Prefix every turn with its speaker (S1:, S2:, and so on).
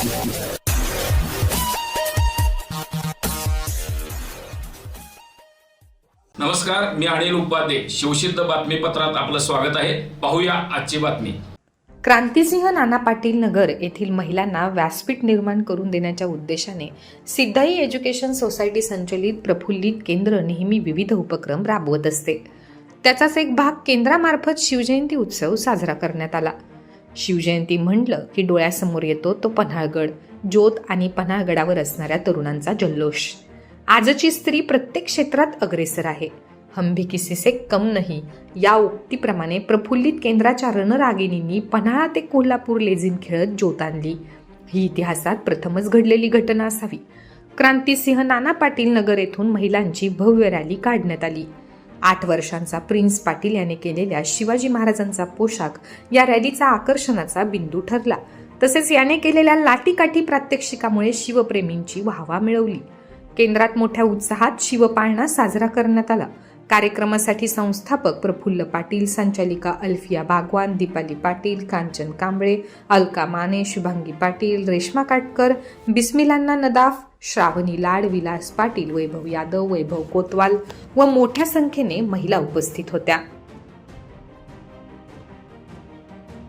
S1: नमस्कार मी अनिल उपाध्ये. शिवसिद्ध बातमीपत्रात आपलं स्वागत आहे. पाहूया आजची बातमी.
S2: क्रांतिसिंह नाना पाटील नगर येथील महिलांना व्यासपीठ निर्माण करून देण्याच्या उद्देशाने सिद्धाई एज्युकेशन सोसायटी संचलित प्रफुल्लित केंद्र नेहमी विविध उपक्रम राबवत असते. त्याचाच एक भाग केंद्रामार्फत शिवजयंती उत्सव साजरा करण्यात आला. शिवजयंती म्हटलं की डोळ्यासमोर येतो तो पन्हाळगड ज्योत आणि पन्हाळगडावर असणाऱ्या तरुणांचा जल्लोष. आजची स्त्री प्रत्येक क्षेत्रात अग्रेसर आहे. हम भी किसी से कम नाही. या उक्तीप्रमाणे प्रफुल्लित केंद्राच्या रणरागिणींनी पन्हाळा ते कोल्हापूर लेझिम खेळत ज्योत आणली. ही इतिहासात प्रथमच घडलेली घटना असावी. क्रांतिसिंह नाना पाटील नगर येथून महिलांची भव्य रॅली काढण्यात आली. आठ वर्षांचा प्रिन्स पाटील याने केलेल्या शिवाजी महाराजांचा पोशाख या रॅलीचा आकर्षणाचा बिंदू ठरला. तसेच याने केलेल्या लाटीकाठी प्रात्यक्षिकामुळे शिवप्रेमींची वाहवा मिळवली. केंद्रात मोठ्या उत्साहात शिवपाळणा साजरा करण्यात आला. कार्यक्रमासाठी संस्थापक प्रफुल्ल पाटील संचालिका अल्फिया भागवान दीपाली पाटील कांचन कांबळे अलका माने शुभांगी पाटील रेश्मा काटकर बिस्मिलांना नदाफ श्रावणी लाड विलास पाटील वैभव यादव वैभव कोतवाल व मोठ्या संख्येने महिला उपस्थित होत्या.